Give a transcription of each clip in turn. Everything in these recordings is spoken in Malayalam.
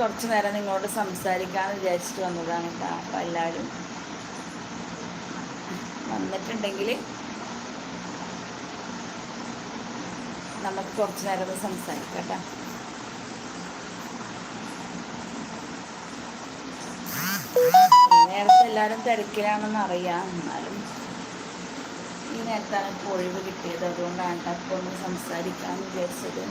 കുറച്ച് നേരം നിങ്ങളോട് സംസാരിക്കാമെന്ന് വിചാരിച്ചിട്ട് വന്നതാണ് കേട്ടോ അപ്പം എല്ലാവരും വന്നിട്ടുണ്ടെങ്കിൽ നമുക്ക് കുറച്ച് നേരം ഒന്ന് സംസാരിക്കാം കേട്ടോ നേരത്തെ എല്ലാവരും തിരക്കിലാണെന്ന് അറിയാം. എന്നാലും ഈ നേരത്താണ് ഇപ്പോൾ ഒഴിവ് കിട്ടിയത്. അതുകൊണ്ടാണ് അപ്പോൾ ഒന്ന് സംസാരിക്കാമെന്ന് വിചാരിച്ചത്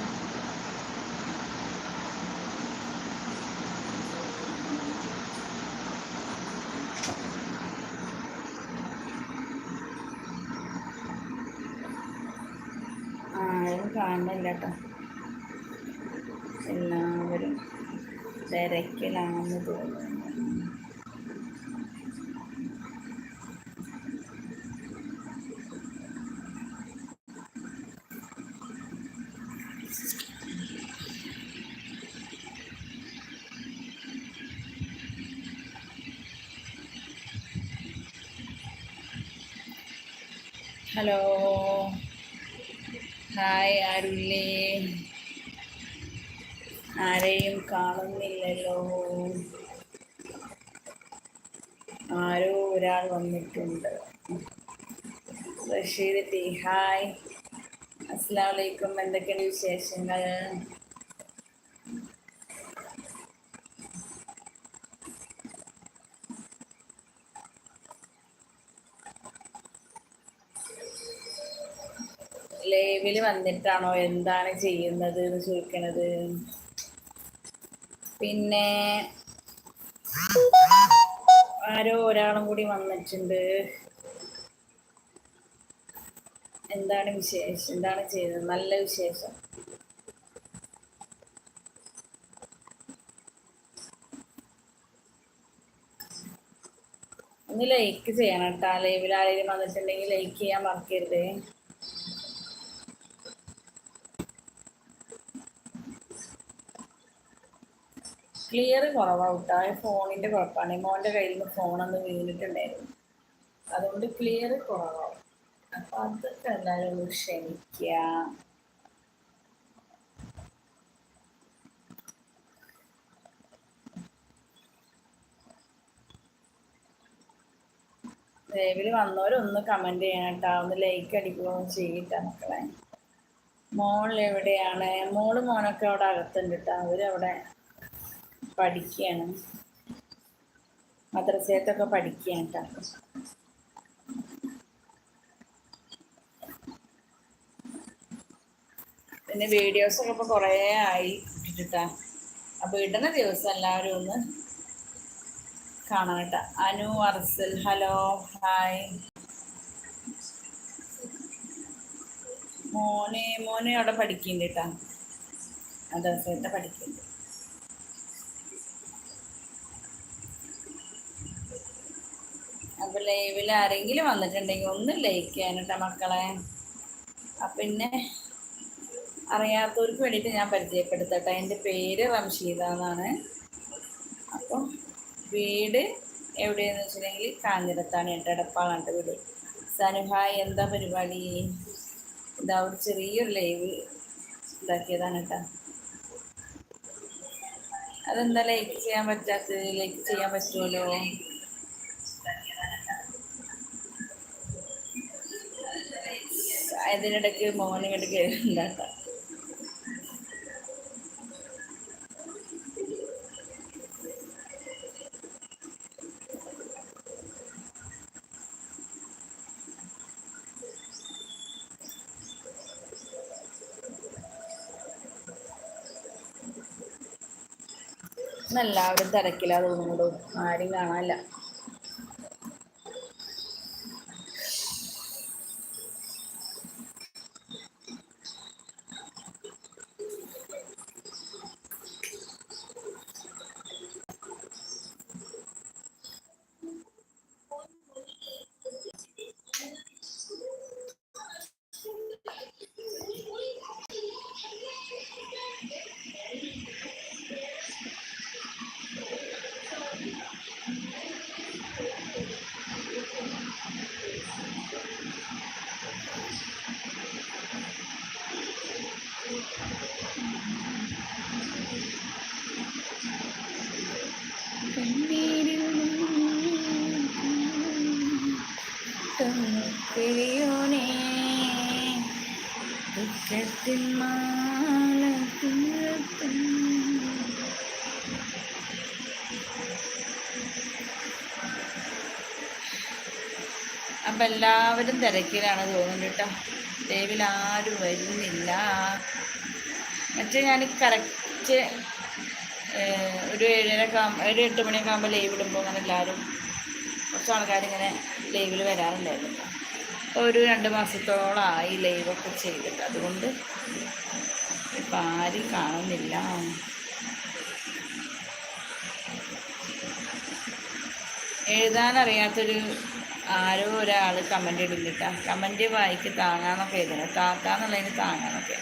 ആരും കാണുന്നില്ല കേട്ടോ എല്ലാവരും തിരക്കിലാണെന്ന് തോന്നുന്നു. ഹലോ. ഹായ് അരുളേ. ആരെയും കാണുന്നില്ലല്ലോ. ആരോ ഒരാൾ വന്നിട്ടുണ്ട്. Rasheed T hi. അസ്സാം വലൈക്കും എന്തൊക്കെയാണ് വിശേഷങ്ങൾ? ലൈവിൽ വന്നിട്ടാണോ എന്താണ് ചെയ്യുന്നത് എന്ന് ചോദിക്കണത്. പിന്നെ ആരോ ഒരാളും കൂടി വന്നിട്ടുണ്ട്. എന്താണ് വിശേഷം? എന്താണ് ചെയ്യുന്നത് നല്ല വിശേഷം. ഒന്ന് ലൈക്ക് ചെയ്യണം കേട്ടോ. ലൈവിൽ ആരെങ്കിലും വന്നിട്ടുണ്ടെങ്കിൽ ലൈക്ക് ചെയ്യാൻ മറക്കരുത്. ക്ലിയർ കുറവാണ് കേട്ടോ ഫോണിന്റെ കുഴപ്പമാണ് മോന്റെ കയ്യിൽ നിന്ന് ഫോണൊന്ന് വീണിട്ടുണ്ടായിരുന്നു. അതുകൊണ്ട് ക്ലിയർ കുറവാണ് അപ്പം അതൊക്കെ എന്തായാലും ക്ഷമിക്കുക ലൈവിൽ വന്നവരൊന്ന് കമന്റ് ചെയ്യണം കേട്ടോ ഒന്ന് ലൈക്ക് അടിക്കുകയും ചെയ്യട്ടെ മക്കളെ. മോൾ എവിടെയാണ് മോൾ മോനൊക്കെ അവിടെ അകത്തുണ്ട് കേട്ടോ അവരവിടെ പഠിക്കുകയാണ് മദ്രസയത്തൊക്കെ പഠിക്കുകയാണ് കേട്ടോ പിന്നെ വീഡിയോസൊക്കെ ഇപ്പോൾ കുറേ ആയി ഇട്ടിട്ടാ. അപ്പോൾ ഇടുന്ന ദിവസം എല്ലാവരും ഒന്ന് കാണാം കേട്ടോ അനു അർസൽ ഹലോ ഹായ്. മോനെ മോനെ അവിടെ പഠിക്കുന്നുണ്ട് കേട്ടോ മദ്രസയത്തെ പഠിക്കുന്നുണ്ട് അപ്പോൾ ലൈവിൽ ആരെങ്കിലും വന്നിട്ടുണ്ടെങ്കിൽ ഒന്ന് ലൈക്ക് ചെയ്യാൻ കേട്ടോ മക്കളെ. പിന്നെ അറിയാത്തവർക്ക് വേണ്ടിയിട്ട് ഞാൻ പരിചയപ്പെടുത്തട്ടെ. എന്റെ പേര് റംഷീദ എന്നാണ്. അപ്പോൾ വീട് എവിടെയെന്ന് വെച്ചിട്ടുണ്ടെങ്കിൽ കാഞ്ഞിരത്താണ് എന്റെ എടപ്പാളാണ് വീട്. സനുഹായ് എന്താ പരിപാടി? ഇതാ ഒരു ചെറിയൊരു ലൈവ് ഇതാക്കിയതാണ് കേട്ടോ അതെന്താ ലൈക്ക് ചെയ്യാൻ പറ്റാത്തത്? ലൈക്ക് ചെയ്യാൻ പറ്റുമല്ലോ അതിനിടയ്ക്ക് മോൻ ഇങ്ങോട്ട് കയറുന്നുണ്ടാക്കാം എല്ലാവരും തിരക്കില്ല തോന്നുന്നുണ്ടോ ആരും കാണാനില്ല. ദുഃഖത്തിൻ മാല തീർത്തും അപ്പം എല്ലാവരും തിരക്കിലാണ് തോന്നുന്നുണ്ട് കേട്ടോ. ലൈവിൽ ആരും വരുന്നില്ല. മറ്റേ ഞാൻ കറക്റ്റ് ഒരു ഏഴരക്കെ ഒരു എട്ട് മണിയൊക്കെ ആകുമ്പോൾ ലൈവ് ഇടുമ്പോൾ അങ്ങനെ എല്ലാവരും കുറച്ച് ആൾക്കാരിങ്ങനെ ലൈവിൽ വരാറുണ്ടായിരുന്നു. ഒരു രണ്ട് മാസത്തോളമായി ലൈവൊക്കെ ചെയ്തിട്ട്. അതുകൊണ്ട് ഇപ്പം ആരും കാണുന്നില്ല. എഴുതാനറിയാത്തൊരു ആരോ ഒരാൾ കമന്റ് ഇടുന്നില്ല കമന്റ് വായിക്ക് താങ്ങാന്നൊക്കെ എഴുതണം. താത്താന്നുള്ളതിന് താങ്ങാന്നൊക്കെ.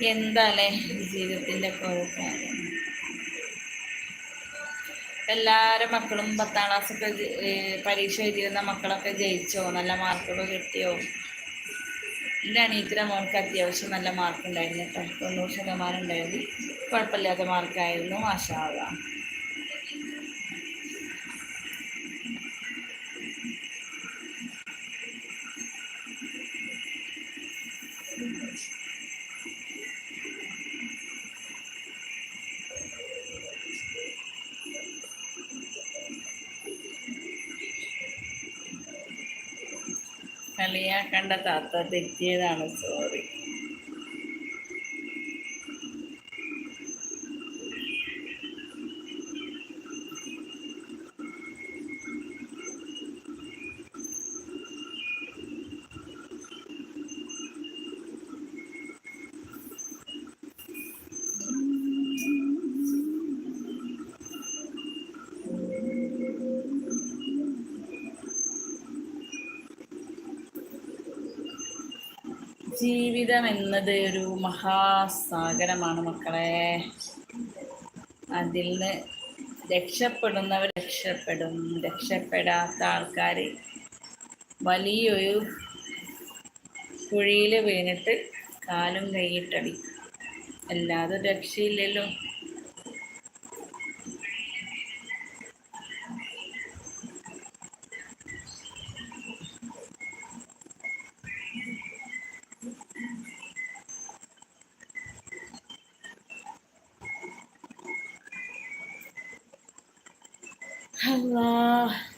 എന്താല്ലേ ജീവിതത്തിന്റെ ഒക്കെ കാര്യം? എല്ലാവരും മക്കളും പത്താം ക്ലാസ്സൊക്കെ പരീക്ഷ എഴുതിയിരുന്ന മക്കളൊക്കെ ജയിച്ചോ? നല്ല മാർക്കൊക്കെ കിട്ടിയോ? എന്റെ അനിയത്തിന്റെ മോൾക്ക് അത്യാവശ്യം നല്ല മാർക്ക് ഉണ്ടായിരുന്നു തൊണ്ണൂറ് ശതമാനം ഉണ്ടായിരുന്നു. കുഴപ്പമില്ലാത്ത മാർക്കായിരുന്നു മാഷാവാം കളിയാക്കണ്ട താത്ത തെറ്റിയതാണ് സോറി ജീവിതം എന്നത് ഒരു മഹാസാഗരമാണ് മക്കളെ. അതിൽ നിന്ന് രക്ഷപ്പെടുന്നവർ രക്ഷപ്പെടും. രക്ഷപ്പെടാത്ത ആൾക്കാർ വലിയൊരു കുഴിയിൽ വീണിട്ട് കാലും കൈയിട്ടടി അല്ലാതെ രക്ഷയില്ലല്ലോ. 啊。